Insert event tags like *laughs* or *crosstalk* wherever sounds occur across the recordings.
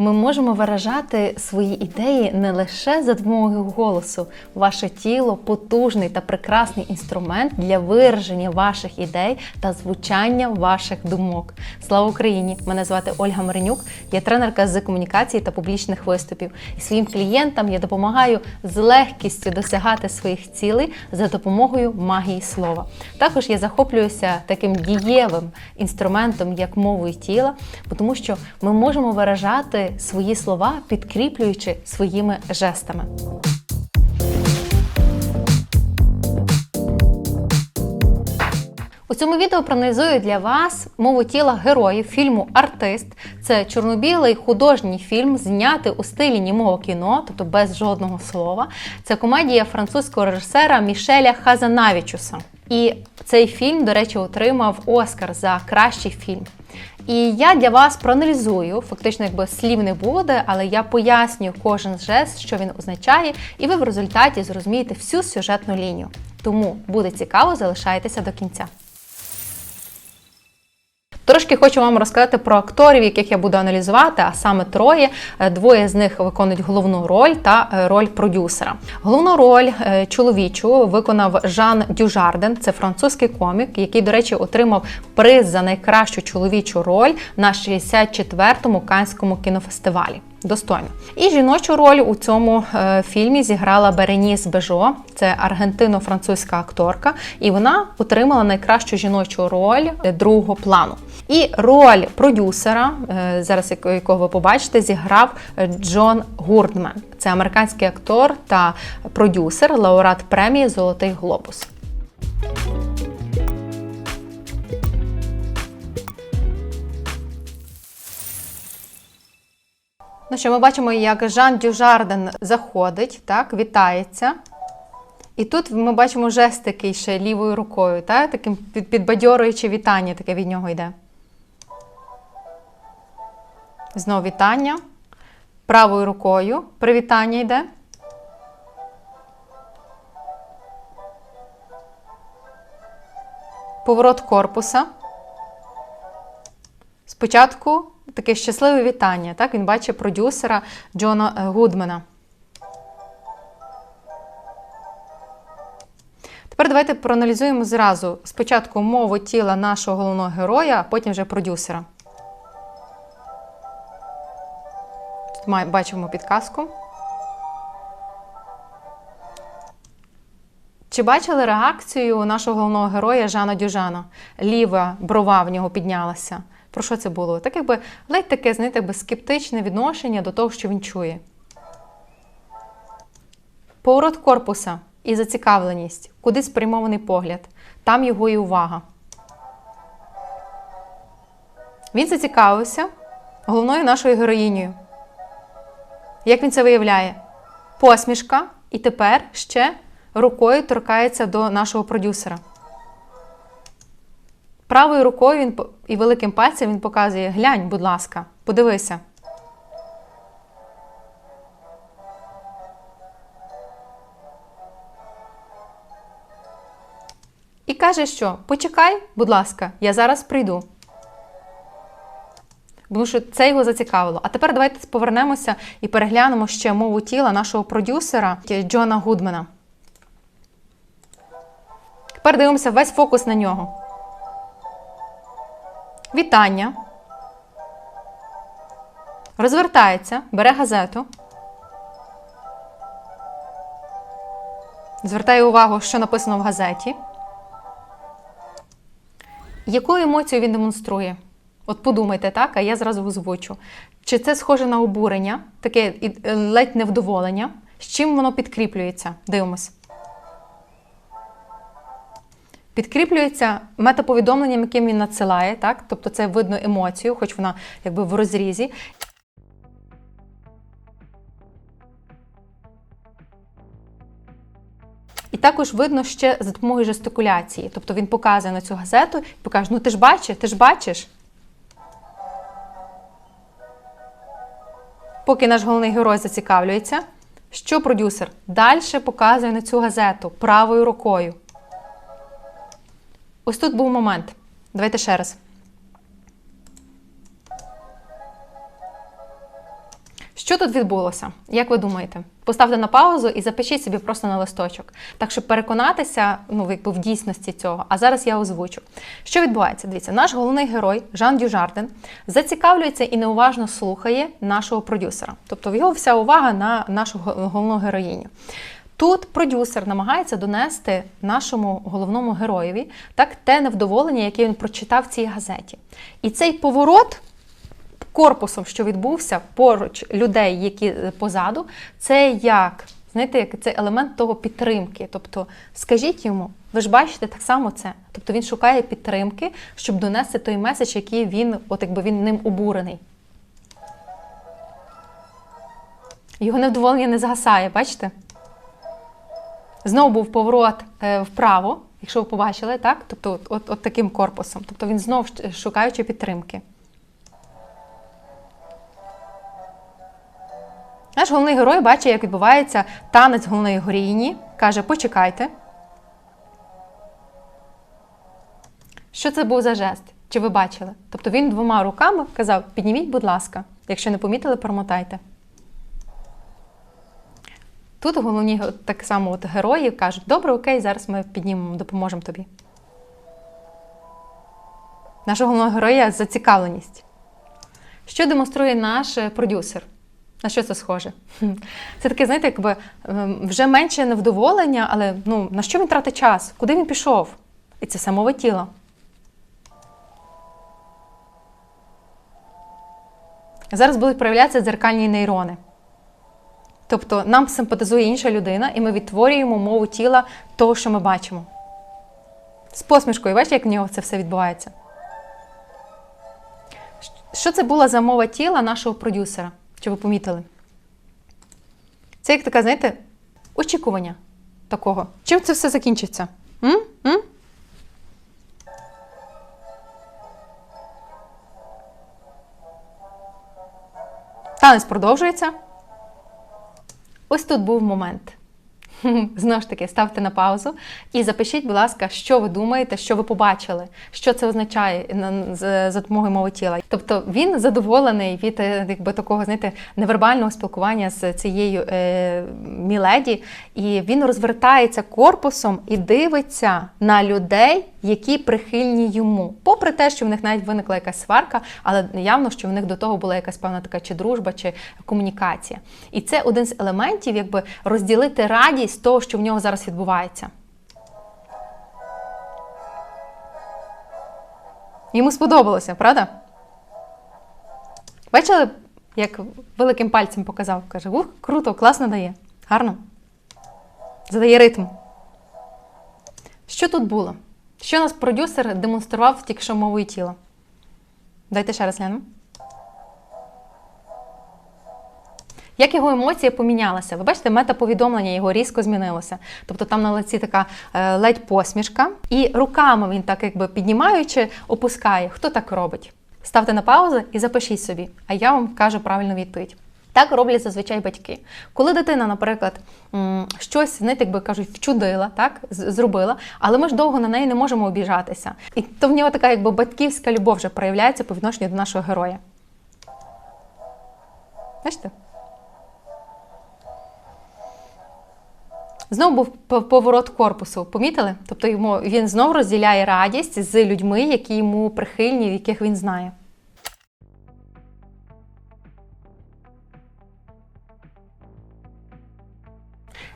Ми можемо виражати свої ідеї не лише за допомогою голосу. Ваше тіло потужний та прекрасний інструмент для вираження ваших ідей та звучання ваших думок. Слава Україні! Мене звати Ольга Маринюк, я тренерка з комунікації та публічних виступів. І своїм клієнтам я допомагаю з легкістю досягати своїх цілей за допомогою магії слова. Також я захоплююся таким дієвим інструментом, як мовою тіла, тому що ми можемо виражати свої слова, підкріплюючи своїми жестами. У цьому відео проаналізую для вас мову тіла героїв фільму Артист. Це чорно-білий художній фільм, знятий у стилі німого кіно, тобто без жодного слова. Це комедія французького режисера Мішеля Хазанавічуса. І цей фільм, до речі, отримав Оскар за кращий фільм. І я для вас проаналізую, фактично, якби слів не буде, але я пояснюю кожен жест, що він означає, і ви в результаті зрозумієте всю сюжетну лінію. Тому буде цікаво, залишайтеся до кінця. Трошки хочу вам розказати про акторів, яких я буду аналізувати, а саме троє. Е, Двоє з них виконують головну роль та е, роль продюсера. Головну роль е, чоловічу виконав Жан Дюжарден, це французький комік, який, до речі, отримав приз за найкращу чоловічу роль на 64-му Канському кінофестивалі. Достойно. І жіночу роль у цьому фільмі зіграла Береніс Бежо, це аргентино-французька акторка, і вона отримала найкращу жіночу роль другого плану. І роль продюсера, е, зараз якого ви побачите, зіграв Джон Гурдмен. Це американський актор та продюсер, лауреат премії Золотий глобус. Ну що, ми бачимо, як Жан Дюжарден заходить, так, вітається. І тут ми бачимо жест такий ще лівою рукою, так, таким під- підбадьорююче вітання таке від нього йде. Знову вітання. Правою рукою привітання йде. Поворот корпуса. Спочатку таке щасливе вітання. Так? Він бачить продюсера Джона е, Гудмена. Тепер давайте проаналізуємо зразу спочатку мову тіла нашого головного героя, а потім вже продюсера. Бачимо підказку. Чи бачили реакцію нашого головного героя Жана Дюжана? Ліва брова в нього піднялася. Про що це було? Так якби ледь таке, знаєте, якби скептичне відношення до того, що він чує. Поворот корпуса і зацікавленість, куди спрямований погляд, там його і увага. Він зацікавився головною нашою героїнею. Як він це виявляє? Посмішка, і тепер ще рукою торкається до нашого продюсера. Правою рукою він і великим пальцем він показує: глянь, будь ласка, подивися. І каже, що почекай, будь ласка, я зараз прийду. Тому що це його зацікавило. А тепер давайте повернемося і переглянемо ще мову тіла нашого продюсера Джона Гудмена. Тепер дивимося весь фокус на нього. Вітання. Розвертається, бере газету. Звертає увагу, що написано в газеті. Яку емоцію він демонструє? От подумайте, так, а я зразу озвучу. Чи це схоже на обурення, таке е, ледь невдоволення? З чим воно підкріплюється? Дивимось. Підкріплюється метаповідомленням, яким він надсилає, так? Тобто це видно емоцію, хоч вона якби в розрізі. І також видно ще за допомогою жестикуляції. Тобто він показує на цю газету і покаже: ну ти ж бачиш, ти ж бачиш. Поки наш головний герой зацікавлюється, що продюсер далі показує на цю газету правою рукою. Ось тут був момент. Давайте ще раз. Що тут відбулося? Як ви думаєте? Поставте на паузу і запишіть собі просто на листочок, так щоб переконатися ну, якби в дійсності цього. А зараз я озвучу. Що відбувається? Дивіться, наш головний герой Жан Дюжарден зацікавлюється і неуважно слухає нашого продюсера. Тобто в його вся увага на нашу головну героїню. Тут продюсер намагається донести нашому головному героєві так те невдоволення, яке він прочитав в цій газеті. І цей поворот корпусом, що відбувся поруч людей, які позаду, це як знаєте, як це елемент того підтримки. Тобто, скажіть йому, ви ж бачите так само це. Тобто він шукає підтримки, щоб донести той меседж, який він, от якби він ним обурений. Його невдоволення не згасає, бачите? Знову був поворот е, вправо, якщо ви побачили, так? Тобто, от, от, таким корпусом. Тобто він знов шукаючи підтримки. Наш головний герой бачить, як відбувається танець головної героїні, каже: почекайте. Що це був за жест? Чи ви бачили? Тобто він двома руками казав: підніміть, будь ласка, якщо не помітили, промотайте. Тут головні так само от герої кажуть, добре, окей, зараз ми піднімемо, допоможемо тобі. Нашого головного героя зацікавленість. Що демонструє наш продюсер? На що це схоже? Це таке, знаєте, якби ем, вже менше невдоволення, але ну, на що він тратить час? Куди він пішов? І це самове тіло. Зараз будуть проявлятися дзеркальні нейрони. Тобто нам симпатизує інша людина, і ми відтворюємо мову тіла того, що ми бачимо. З посмішкою, бачите, як в нього це все відбувається? Що це була за мова тіла нашого продюсера? Чи ви помітили? Це як таке, знаєте, очікування такого. Чим це все закінчиться? М? М? Танець продовжується. Ось тут був момент. *laughs* Знову ж таки, ставте на паузу і запишіть, будь ласка, що ви думаєте, що ви побачили, що це означає за допомогою мови тіла. Тобто він задоволений від е, якби такого, знаєте, невербального спілкування з цією е, міледі, і він розвертається корпусом і дивиться на людей, які прихильні йому, попри те, що в них навіть виникла якась сварка, але явно, що в них до того була якась певна така чи дружба, чи комунікація. І це один з елементів, якби розділити радість того, що в нього зараз відбувається. Йому сподобалося, правда? Бачили, як великим пальцем показав? Каже, ух, круто, класно дає. Гарно. Задає ритм. Що тут було? Що нас продюсер демонстрував тільки що мовою тіла? Дайте ще раз глянемо. Як його емоція помінялася? Ви бачите, метаповідомлення його різко змінилося. Тобто там на лиці така е, ледь посмішка, і руками він, так якби піднімаючи, опускає. Хто так робить? Ставте на паузу і запишіть собі, а я вам кажу правильну відповідь. Так роблять зазвичай батьки. Коли дитина, наприклад, щось, знаєте, як би кажуть, вчудила, так, зробила, але ми ж довго на неї не можемо обіжатися. І то в нього така якби батьківська любов вже проявляється по відношенню до нашого героя. Бачите? Знову був поворот корпусу. Помітили? Тобто йому він знову розділяє радість з людьми, які йому прихильні, яких він знає.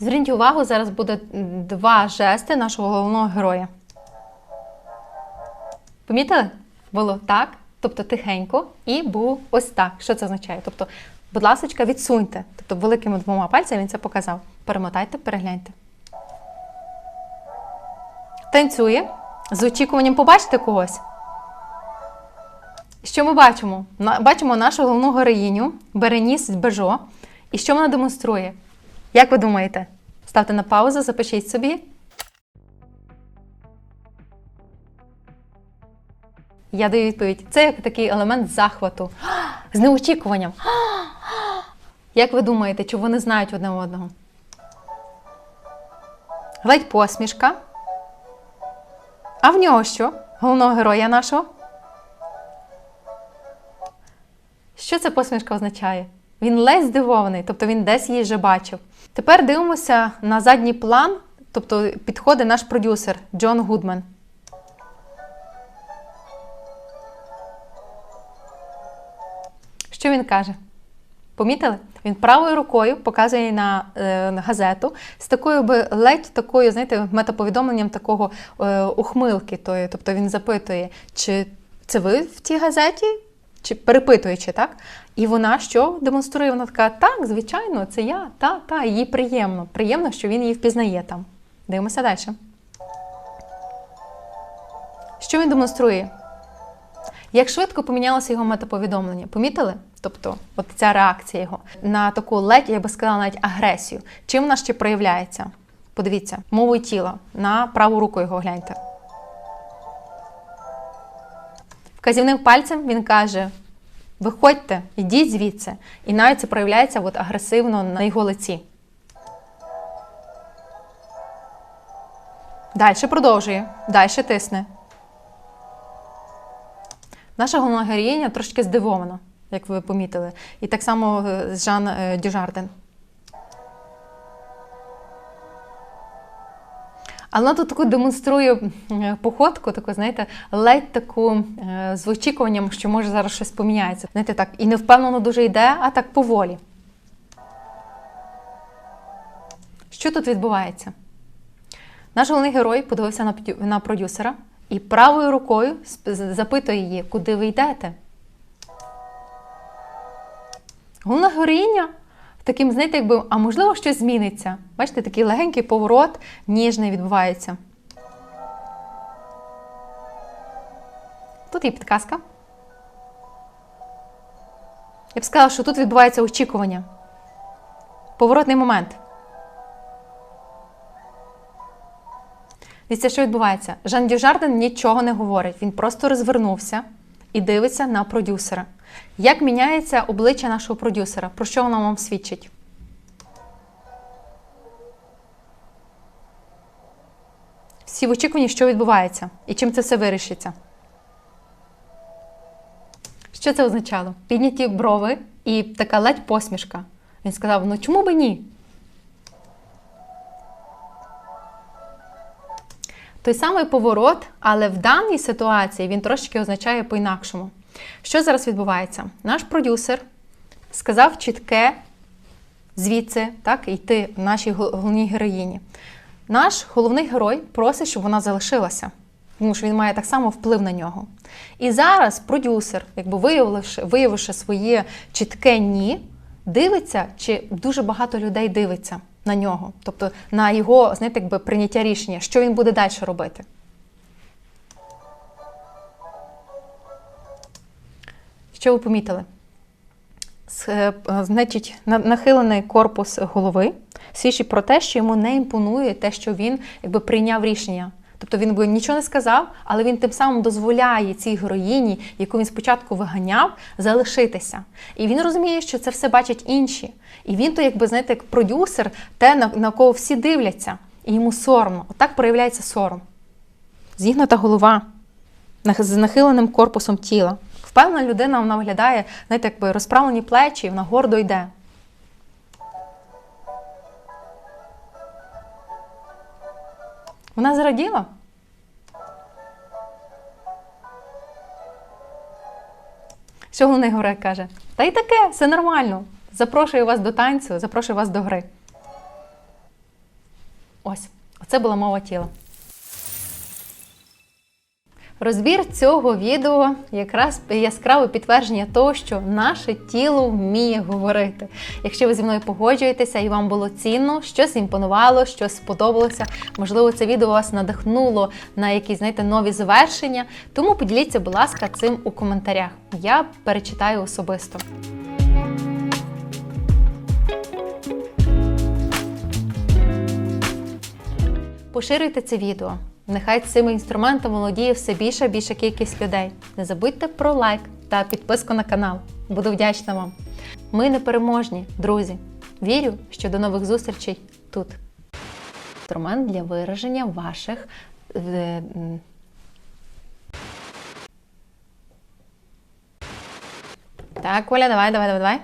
Зверніть увагу, зараз буде два жести нашого головного героя. Помітили? Було так, тобто тихенько, і був ось так. Що це означає? Тобто, будь ласка, відсуньте. Тобто, великими двома пальцями він це показав. Перемотайте, перегляньте. Танцює. З очікуванням побачити когось. Що ми бачимо? Бачимо нашу головну героїню Береніс Бежо. І що вона демонструє? Як ви думаєте? Ставте на паузу, запишіть собі. Я даю відповідь. Це як такий елемент захвату. *gasps* З неочікуванням. *gasps* Як ви думаєте, чи вони знають одне одного? Ледь посмішка. А в нього що? Головного героя нашого? Що ця посмішка означає? Він ледь здивований, тобто він десь її вже бачив. Тепер дивимося на задній план, тобто підходить наш продюсер Джон Гудман. Що він каже? Помітили? Він правою рукою показує на, е, газету з такою би ледь такою, знаєте, метаповідомленням такого е, ухмилки. Тої. Тобто він запитує, чи це ви в тій газеті, чи перепитуючи, так? І вона що демонструє? Вона така, так, звичайно, це я, та, та, їй приємно. Приємно, що він її впізнає там. Дивимося далі. Що він демонструє? Як швидко помінялося його метаповідомлення? Помітили? Тобто, от ця реакція його на таку ледь, я би сказала, навіть агресію. Чим вона ще проявляється? Подивіться, мовою тіла на праву руку його гляньте. Вказівним пальцем він каже: виходьте, йдіть звідси. І навіть це проявляється от агресивно на його лиці. Далі продовжує, далі тисне. Наша головна героїня трошки здивована, як ви помітили. І так само е, Жан е, Дюжарден. Але вона тут таку демонструє е, походку, таку, знаєте, ледь таку з очікуванням, що може зараз щось поміняється. Знаєте, так, і не впевнено дуже йде, а так поволі. Що тут відбувається? Наш головний герой подивився на продюсера і правою рукою запитує її, куди ви йдете. Головна героїня таким, знаєте, якби, а можливо, щось зміниться. Бачите, такий легенький поворот, ніжний відбувається. Тут є підказка. Я б сказала, що тут відбувається очікування. Поворотний момент. Дивіться, що відбувається. Жан Дюжарден нічого не говорить. Він просто розвернувся і дивиться на продюсера. Як міняється обличчя нашого продюсера? Про що воно вам свідчить? Всі в очікуванні, що відбувається і чим це все вирішиться. Що це означало? Підняті брови і така ледь посмішка. Він сказав: ну чому би ні? Той самий поворот, але в даній ситуації він трошки означає по-інакшому. Що зараз відбувається? Наш продюсер сказав чітке звідси, так, йти нашій гол- головній героїні. Наш головний герой просить, щоб вона залишилася, тому що він має так само вплив на нього. І зараз продюсер, якби виявивши, виявивши своє чітке ні, дивиться, чи дуже багато людей дивиться на нього, тобто на його, знаєте, якби прийняття рішення, що він буде далі робити. Що ви помітили? Е, е, Значить, на- нахилений корпус голови свідчить про те, що йому не імпонує те, що він якби прийняв рішення. Тобто він би нічого не сказав, але він тим самим дозволяє цій героїні, яку він спочатку виганяв, залишитися. І він розуміє, що це все бачать інші. І він то, якби знаєте, як продюсер, те, на, на кого всі дивляться, і йому соромно. Отак проявляється сором. Зігнута голова з нахиленим корпусом тіла. Впевнена людина вона виглядає, знаєте, якби розправлені плечі, і вона гордо йде. Вона зраділа. Що головний герой каже? Та й таке, все нормально. Запрошую вас до танцю, запрошую вас до гри. Ось, оце була мова тіла. Розбір цього відео якраз яскраве підтвердження того, що наше тіло вміє говорити. Якщо ви зі мною погоджуєтеся і вам було цінно, щось імпонувало, щось сподобалося, можливо, це відео вас надихнуло на якісь знаєте, нові завершення. Тому поділіться, будь ласка, цим у коментарях. Я перечитаю особисто. Поширюйте це відео. Нехай цим інструментом володіє все більша і більша кількість людей. Не забудьте про лайк та підписку на канал. Буду вдячна вам. Ми непереможні, друзі. Вірю, що до нових зустрічей тут. Інструмент для вираження ваших. е, Так, Оля, давай, давай, давай, давай.